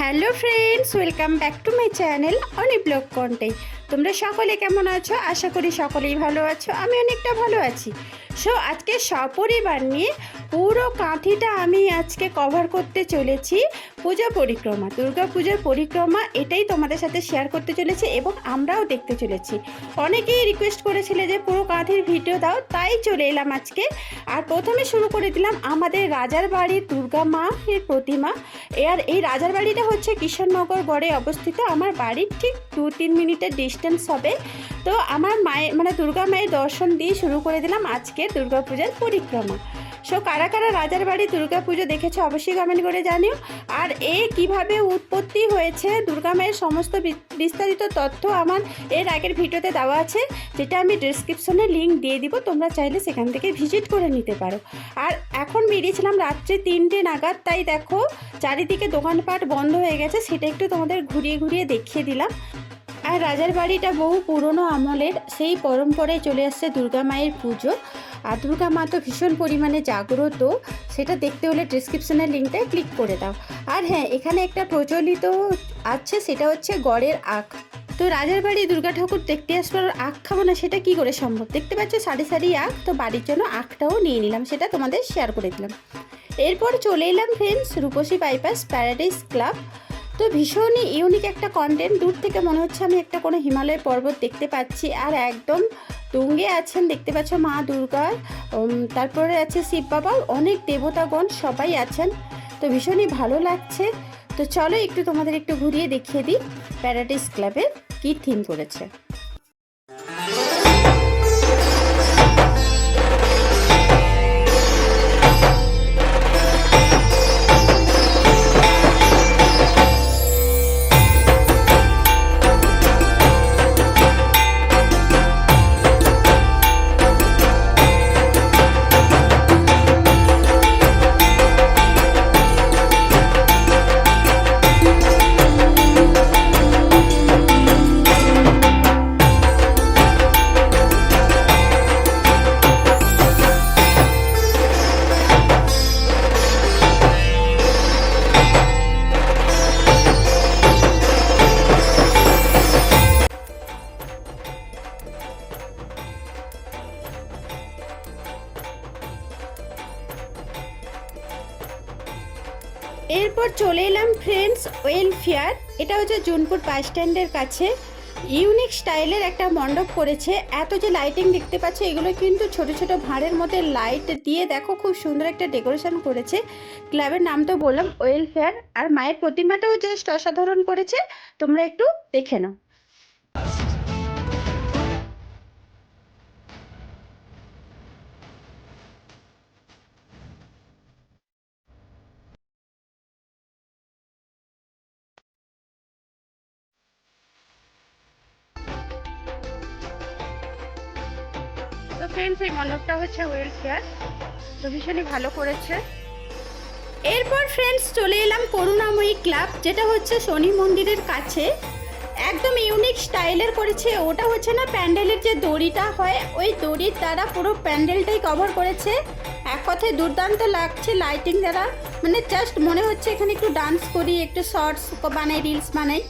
Hello friends, welcome back to my channel Oni blog content তোমরা সকলে কেমন আছো? আশা করি সকলেই ভালো আছো, আমি অনেকটা ভালো আছি। সো আজকে সপরিবার নিয়ে পুরো কাঁথিটা আমি আজকে কভার করতে চলেছি পূজা পরিক্রমা, দুর্গা পূজার পরিক্রমা, এটাই তোমাদের সাথে শেয়ার করতে চলেছি এবং আমরাও দেখতে চলেছি। অনেকেই রিকোয়েস্ট করেছিলে যে পুরো কাঁথির ভিডিও দাও, তাই চলে এলাম আজকে। আর প্রথমে শুরু করে দিলাম আমাদের রাজার বাড়ির দুর্গা মা এর প্রতিমা। আর এই রাজার বাড়িটা হচ্ছে কিষণনগর গড়ে অবস্থিত। আমার বাড়ির ঠিক দু তিন মিনিটের ডিস্টেন্স হবে। তো আমার মায়ের মানে দুর্গা মায়ের দর্শন দিয়ে শুরু করে দিলাম আজকে দুর্গাপূজার পরিক্রমা। সো কারা কারা রাজার বাড়ি দুর্গাপুজো দেখেছ অবশ্যই কমেন্ট করে জানিও। আর এ কীভাবে উৎপত্তি হয়েছে, দুর্গা মায়ের সমস্ত বিস্তারিত তথ্য আমার এর আগের ভিডিওতে দেওয়া আছে, যেটা আমি ডিসক্রিপশনে লিঙ্ক দিয়ে দিব, তোমরা চাইলে সেখান থেকে ভিজিট করে নিতে পারো। আর এখন বেরিয়েছিলাম রাত্রে তিনটে নাগাদ, তাই দেখো চারিদিকে দোকানপাট বন্ধ হয়ে গেছে, সেটা একটু তোমাদের ঘুরিয়ে ঘুরিয়ে দেখিয়ে দিলাম। আর রাজার বাড়িটা বহু পুরনো আমলের। সেই পরম্পরায় চলে আসছে দুর্গা মায়ের পুজো। আর দুর্গা মা তো ভীষণ পরিমাণে জাগ্রত। সেটা দেখতে হলে ডিসক্রিপশনের লিঙ্কটায় ক্লিক করে দাও। আর হ্যাঁ এখানে একটা প্রচলিত আছে, সেটা হচ্ছে গড়ের আখ। তো রাজার বাড়ি দুর্গা ঠাকুর দেখতে আসবার আখ খাব না, সেটা কি করে সম্ভব? দেখতে পাচ্ছ, সারি সারি আখ, তো বাড়ির জন্য আখটাও নিয়ে নিলাম, সেটা তোমাদের শেয়ার করে দিলাম। এরপর চলে এলাম friends Rupasi bypass paradise club তো ভীষণই ইউনিক একটা কন্টেন্ট দূর থেকে মনে হচ্ছে আমি একটা কোনো হিমালয় পর্বত দেখতে পাচ্ছি। আর একদম তুঙ্গে আছেন দেখতে পাচ্ছ মা দুর্গা তারপরে আছে শিব বাবা। অনেক দেবতাগণ সবাই আছেন। তো ভীষণই ভালো লাগছে। তো চলো একটু তোমাদের একটু ঘুরিয়ে দেখিয়ে দিই। প্যারাডিস ক্লাবের কী থিম করেছে? জুনপুর বাস স্ট্যান্ডের কাছে ইউনিক স্টাইলের একটা মণ্ডপ করেছে। এত যে লাইটিং দেখতে পাচ্ছ, এগুলো কিন্তু ছোট ছোট ভাঁড়ের মধ্যে লাইট দিয়ে দেখো খুব সুন্দর একটা ডেকোরেশন করেছে। ক্লাবের নাম তো বললাম ওয়েলফেয়ার আর মায়ের প্রতিমাটাও জাস্ট অসাধারণ করেছে। তোমরা একটু দেখে নাও। ফ্রেন্ডস এই মণ্ডপটা হচ্ছে ওয়েলফেয়ার তো ভীষণই ভালো করেছে। এরপর ফ্রেন্ডস চলে এলাম করুণাময়ী ক্লাব, যেটা হচ্ছে শনি মন্দিরের কাছে। একদম ইউনিক স্টাইলের করেছে। ওটা হচ্ছে না প্যান্ডেলের যে দড়িটা হয়, ওই দড়ির দ্বারা পুরো প্যান্ডেলটাই কভার করেছে। এক কথায় দুর্দান্ত লাগছে লাইটিং দ্বারা। মানে জাস্ট মনে হচ্ছে এখানে একটু ডান্স করি, একটু শর্টস বানাই রিলস বানাই।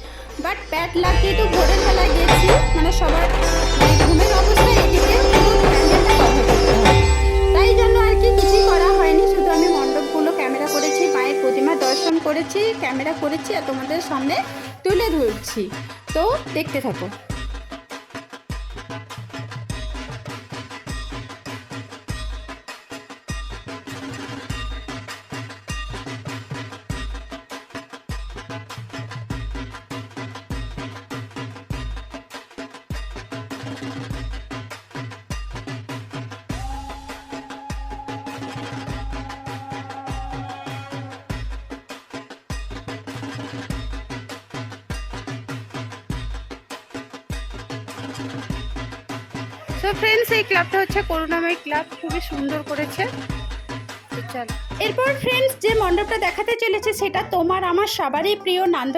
বাট প্যাট লাগিয়ে তো ভোরের বেলায় গেছি মানে সবার মানে ঘুমের অবস্থায় এদিকে। জন্য কিছু করা হয়নি, শুধু আমি মণ্ডপগুলো ক্যামেরা করেছি, মায়ের প্রতিমা দর্শন করেছি, ক্যামেরা করেছি আর তোমাদের সামনে তুলে ধরছি। তো দেখতে থাকো। তো ফ্রেন্ডস এই ক্লাবটা হচ্ছে করুণাময় ক্লাব খুবই সুন্দর করেছে। এরপর ফ্রেন্ডস যে মণ্ডপটা দেখাতে চলেছে, সেটা তোমার, আমার, সবারই প্রিয় নান্দ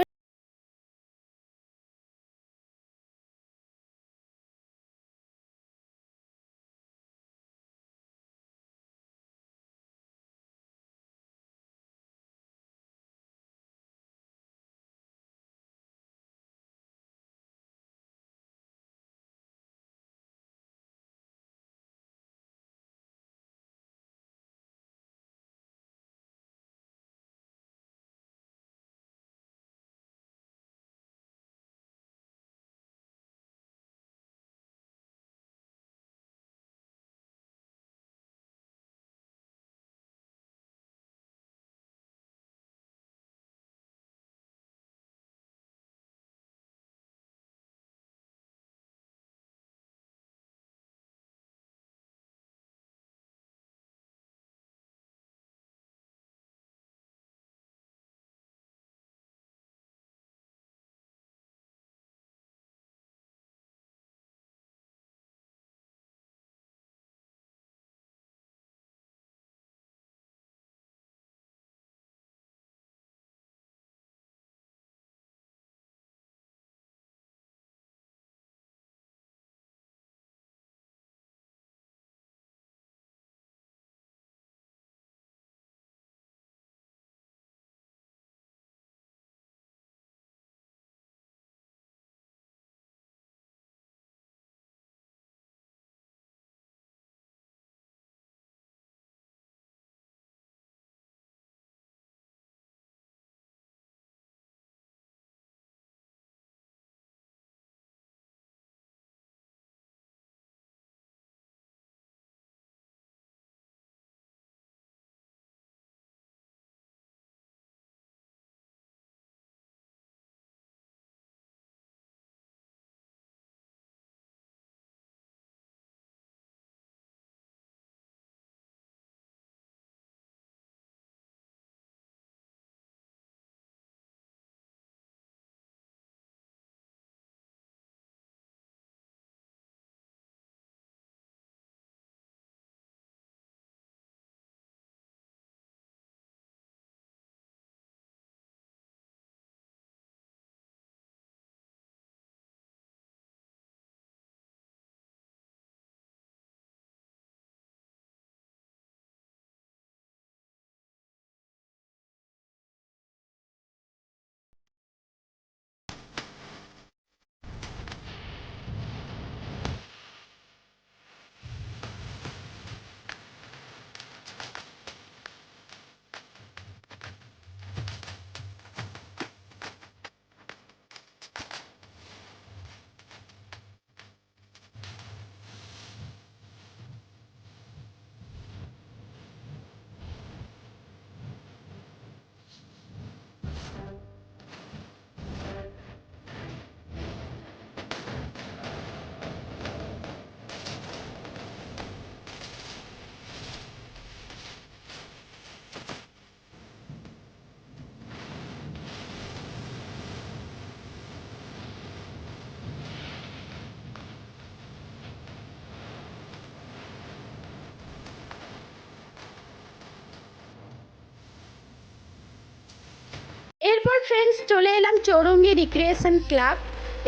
এরপর ফ্রেন্ডস চলে এলাম চৌরঙ্গি রিক্রিয়েশন ক্লাব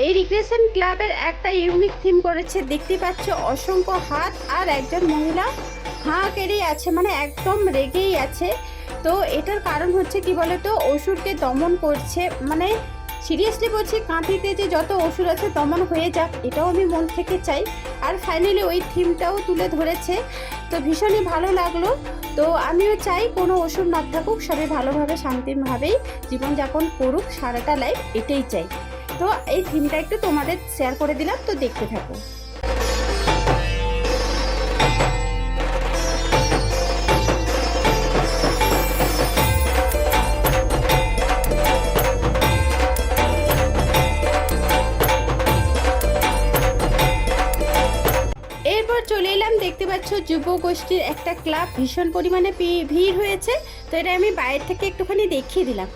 এই রিক্রিয়েশন ক্লাবের একটা ইউনিক থিম করেছে, দেখতে পাচ্ছ, অসংখ্য হাত আর একজন মহিলা হাঁ কেড়েই আছে মানে একদম রেগেই আছে। তো এটার কারণ হচ্ছে কি বলতো, অসুরকে দমন করছে মানে সিরিয়াসলি বলছি, কাঁথিতে যে যত অসুর আছে দমন হয়ে যাক, এটাও আমি মন থেকে চাই। আর ফাইনালি ওই থিমটাও তুলে ধরেছে। তো ভীষণই ভালো লাগল। তো আমিও চাই কোনো ওষুধ না থাকুক সবাই ভালোভাবে, শান্তিভাবেই জীবনযাপন করুক, সারাটা লাইফ এটাই চাই। তো এই থিমটা একটু তোমাদের শেয়ার করে দিলাম, তো দেখতে থাকো। দেখতে পাচ্ছ যুব গোষ্ঠীর একটা ক্লাব ভীষণ পরিমাণে ভিড় হয়েছে, তো এটা আমি বাইরে থেকে একটুখানি দেখিয়ে দিলাম।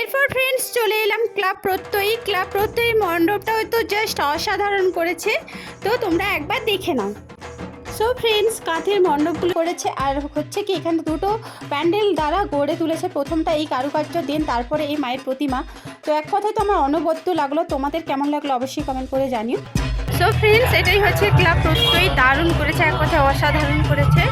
এরপর ফ্রেন্ডস চলে এলাম ক্লাব প্রত্যয়ী। ক্লাব প্রত্যয়ী মণ্ডপটাও তো জাস্ট অসাধারণ করেছে, তো তোমরা একবার দেখে নাও। সো ফ্রেন্ডস কাঁথের মণ্ডপগুলো করেছে আর হচ্ছে কি এখানে দুটো প্যান্ডেল দ্বারা গড়ে তুলেছে। প্রথমটা এই কারুকার্য দেন তারপরে এই মায়ের প্রতিমা। তো এক কথায় তো আমার অনবদ্য লাগল। তোমাদের কেমন লাগল অবশ্যই কমেন্ট করে জানিও। সো ফ্রেন্ডস এটাই হচ্ছে ক্লাব প্রত্যয়ী দারুণ করেছে এক কথায় অসাধারণ করেছে।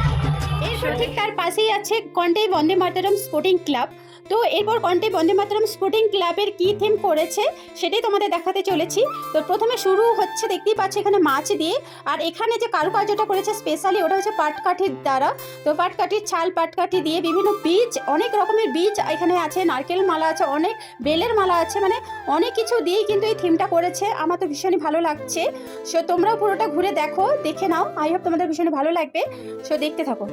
এরপর ঠিক তার পাশেই আছে কন্টাই বন্দে মাতারাম স্পোর্টিং ক্লাব তো এরপর কন্টে বন্দে মাতরম স্পোর্টিং ক্লাবের কি থিম করেছে সেটাই তোমাদের দেখাতে চলেছি। তো প্রথমে শুরু হচ্ছে, দেখতেই পাচ্ছ এখানে মাছ দিয়ে। আর এখানে যে কারুকার্যটা করেছে স্পেশালি ওটা হচ্ছে পাটকাঠির দ্বারা। তো পাটকাঠির ছাল, পাটকাঠি দিয়ে বিভিন্ন বীজ, অনেক রকমের বীজ এখানে আছে, নারকেল মালা আছে, অনেক বেলের মালা আছে মানে অনেক কিছু দিয়েই কিন্তু এই থিমটা করেছে। আমার তো ভীষণই ভালো লাগছে। সো তোমরাও পুরোটা ঘুরে দেখো, দেখে নাও। আই হোপ তোমাদের ভীষণই ভালো লাগবে। সো দেখতে থাকো।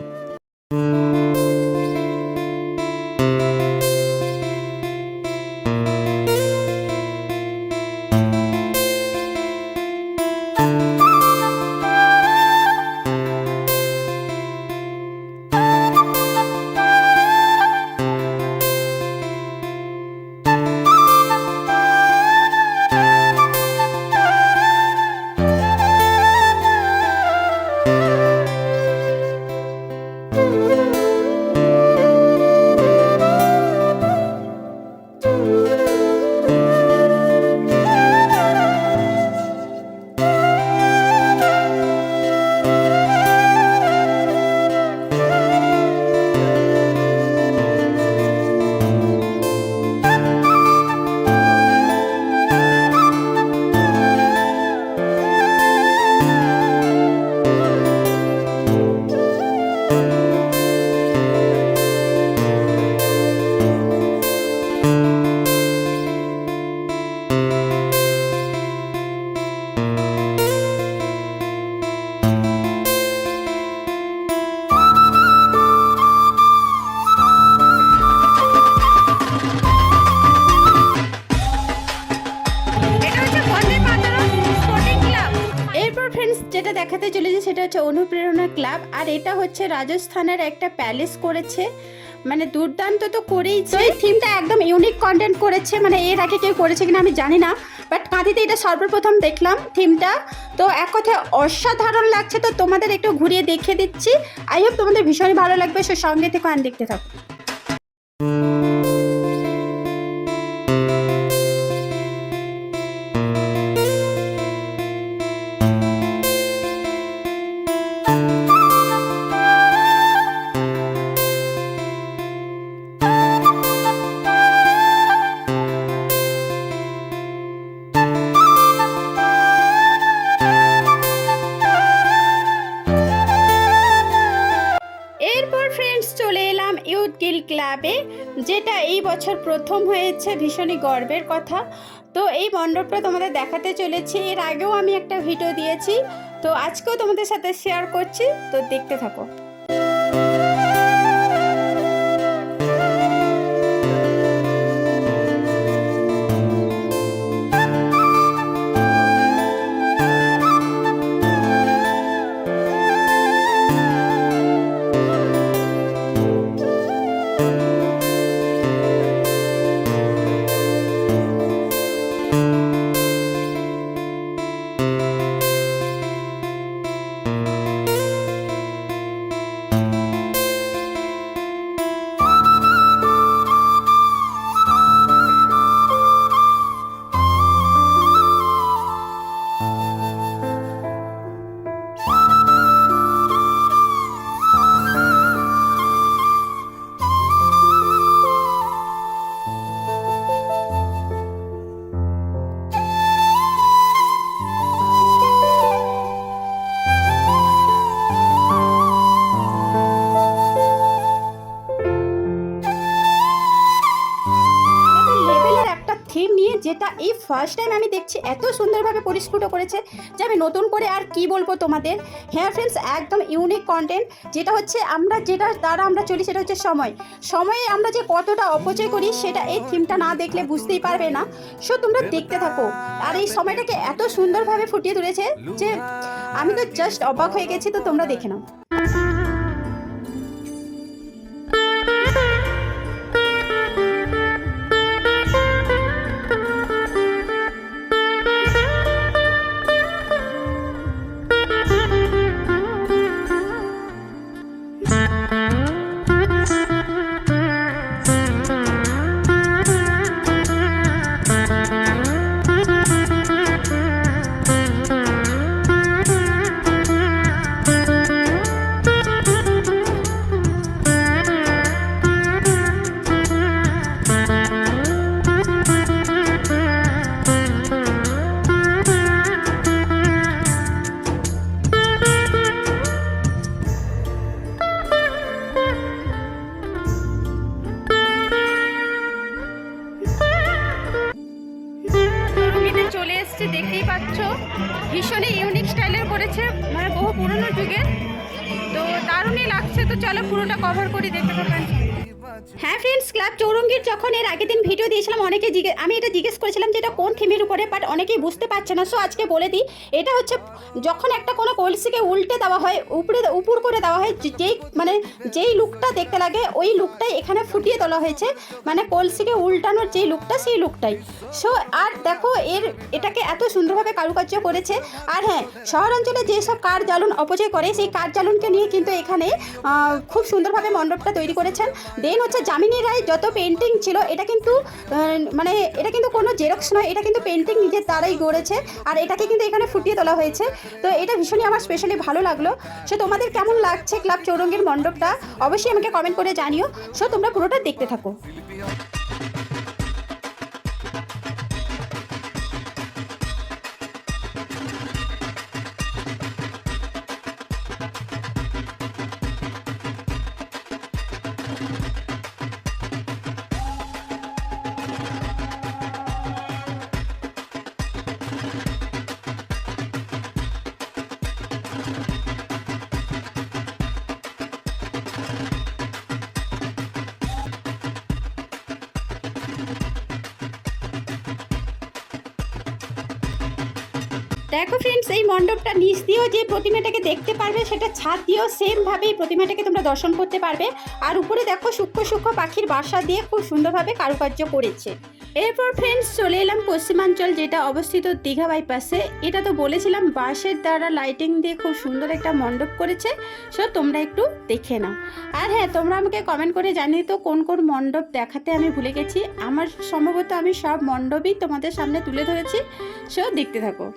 ক্লাব আর এটা হচ্ছে রাজস্থানের একটা প্যালেস করেছে। মানে দুর্দান্ত তো করেইছে এই থিমটা একদম ইউনিক কন্টেন্ট করেছে। মানে এর আগে কেউ করেছে কিনা আমি জানি না। বাট কাঁদিতে এটা সর্বপ্রথম দেখলাম থিমটা তো এক কথায় অসাধারণ লাগছে। তো তোমাদের একটু ঘুরিয়ে দেখিয়ে দিচ্ছি। আই হোপ তোমাদের ভীষণই ভালো লাগবে। সে সঙ্গে থেকে আন দেখতে থাকো গিল ক্লাবে যেটা এই বছর প্রথম হয়েছে, ভীষণই গর্বের কথা। তো এই মণ্ডপটা তোমাদের দেখাতে চলেছি। এর আগেও আমি একটা ভিডিও দিয়েছি। তো আজকেও তোমাদের সাথে শেয়ার করছি। তো দেখতে থাকো। ফার্স্ট টাইম আমি দেখছি এত সুন্দরভাবে পরিস্ফুট করেছে যে আমি নতুন করে আর কি বলব তোমাদের? হ্যাঁ ফ্রেন্ডস একদম ইউনিক কন্টেন্ট যেটা হচ্ছে আমরা যেটা দ্বারা আমরা চলি সেটা হচ্ছে সময়। সময়ে আমরা যে কতটা অপচয় করি সেটা এই থিমটা না দেখলে বুঝতেই পারবে না। সো তোমরা দেখতে থাকো। আর এই সময়টাকে এত সুন্দরভাবে ফুটিয়ে তুলেছে যে আমি তো জাস্ট অবাক হয়ে গেছি, তো তোমরা দেখে নাও। দিয়েছিলাম, অনেকে জিজ্ঞেস আমি এটা জিজ্ঞেস করেছিলাম যে এটা কোন থিমের উপরে বাট অনেকেই বুঝতে পারছে না সো আজকে বলে দিই, এটা হচ্ছে যখন একটা কোনো কলসিকে উল্টে দেওয়া হয়, উপরে, উপর করে দেওয়া হয় যেই মানে যেই লুকটা দেখতে লাগে, ওই লুকটাই এখানে ফুটিয়ে তোলা হয়েছে মানে কলসিকে উল্টানোর যেই লুকটা সেই লুকটাই সো আর দেখো, এর, এটাকে এত সুন্দরভাবে কারুকার্য করেছে, আর হ্যাঁ শহরাঞ্চলে যেসব কার জ্বালন অপচয় করে, সেই কার জ্বালনকে নিয়ে কিন্তু এখানে খুব সুন্দরভাবে মণ্ডপটা তৈরি করেছেন। দেন হচ্ছে যামিনী রায়, যত পেন্টিং ছিল, এটা কিন্তু মানে এটা কিন্তু কোনো জেরক্স নয়, এটা কিন্তু পেন্টিং নিজের তারাই গড়েছে আর এটাকে কিন্তু এখানে ফুটিয়ে তোলা হয়েছে। তো এটা ভীষণই আমার স্পেশালি ভালো লাগল। সো তোমাদের কেমন লাগছে ক্লাব চৌরঙ্গের মণ্ডপটা? অবশ্যই আমাকে কমেন্ট করে জানিও। সো তোমরা পুরোটা দেখতে থাকো। দেখো ফ্রেন্ডস এই মণ্ডপটা নিচ দিয়েও যে প্রতিমাটাকে দেখতে পারবে, সেটা ছাদ দিয়েও সেমভাবেই প্রতিমাটাকে তোমরা দর্শন করতে পারবে। আর উপরে দেখো সূক্ষ্ম সূক্ষ্ম পাখির বাসা দিয়ে খুব সুন্দরভাবে কারুকার্য করেছে। এরপর ফ্রেন্ডস চলে এলাম পশ্চিমাঞ্চল, যেটা অবস্থিত দীঘা বাইপাসে এটা তো বলেছিলাম, বাঁশের দ্বারা লাইটিং দিয়ে খুব সুন্দর একটা মণ্ডপ করেছে। সো তোমরা একটু দেখে নাও। আর হ্যাঁ তোমরা আমাকে কমেন্ট করে জানিয়ে তো কোন কোন মণ্ডপ দেখাতে আমি ভুলে গেছি। আমার সম্ভবত আমি সব মণ্ডপই তোমাদের সামনে তুলে ধরেছি। সো দেখতে থাকো।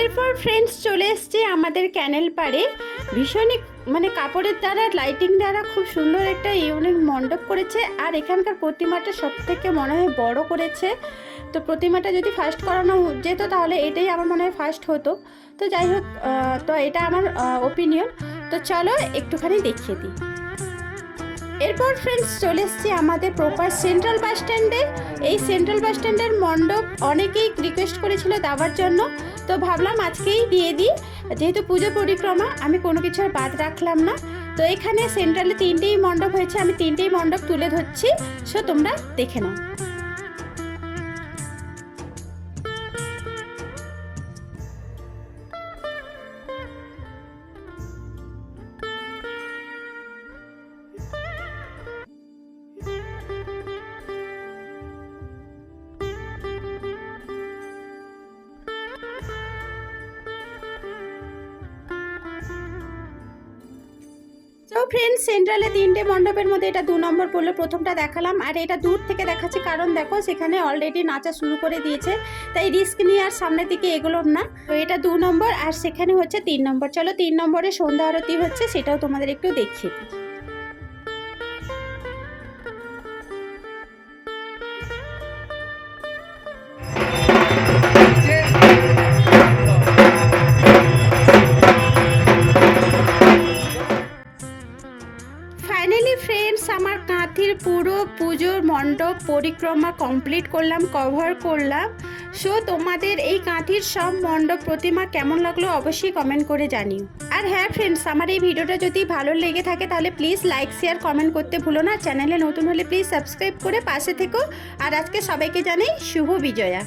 এরপর ফ্রেন্ডস চলে এসছে আমাদের ক্যানেল পাড়ে। ভীষণই মানে কাপড়ের দ্বারা লাইটিং দ্বারা খুব সুন্দর একটা ইউনিক মণ্ডপ করেছে। আর এখানকার প্রতিমাটা সব থেকে মনে হয় বড় করেছে। তো প্রতিমাটা যদি ফার্স্ট করানো যেত তাহলে এটাই আমার মনে হয় ফার্স্ট হতো। তো যাই হোক তো এটা আমার ওপিনিয়ন তো চলো একটুখানি দেখিয়ে দিই। এরপর ফ্রেন্ডস চলে এসেছি আমাদের প্রপার সেন্ট্রাল বাস স্ট্যান্ডে এই সেন্ট্রাল বাস স্ট্যান্ডের মণ্ডপ অনেকেই রিকোয়েস্ট করেছিল দেওয়ার জন্য। তো ভাবলাম আজকেই দিয়ে দিই। যেহেতু পুজো পরিক্রমা, আমি কোনো কিছু বাদ রাখলাম না। তো এখানে সেন্ট্রালে তিনটেই মণ্ডপ হয়েছে, আমি তিনটেই মণ্ডপ তুলে ধরছি। সো তোমরা দেখে নাও। তো ফ্রেন্ডস সেন্ট্রালে তিনটে মণ্ডপের মধ্যে এটা দু নম্বর পড়ল, প্রথমটা দেখালাম। আর এটা দূর থেকে দেখাচ্ছি, কারণ দেখো, সেখানে অলরেডি নাচা শুরু করে দিয়েছে। তাই রিস্ক নিয়ে আর সামনের দিকে এগুলো না। তো এটা দু নম্বর, আর সেখানে হচ্ছে তিন নম্বর। চলো, তিন নম্বরে সন্ধ্যা আরতি হচ্ছে, সেটাও তোমাদের একটু দেখিয়ে দিই। পরিক্রমা কমপ্লিট করলাম কভার করলাম। সো তোমাদের এই কাঁথির সব মণ্ডপ প্রতিমা কেমন লাগল অবশ্যই কমেন্ট করে জানিও। আর হ্যাঁ ফ্রেন্ডস আমার এই ভিডিওটা যদি ভালো লেগে থাকে তাহলে প্লিজ লাইক শেয়ার কমেন্ট করতে ভুলো না। চ্যানেলে নতুন হলে প্লিজ সাবস্ক্রাইব করে পাশে থেকো। আর আজকে সবাইকে জানাই শুভ বিজয়া।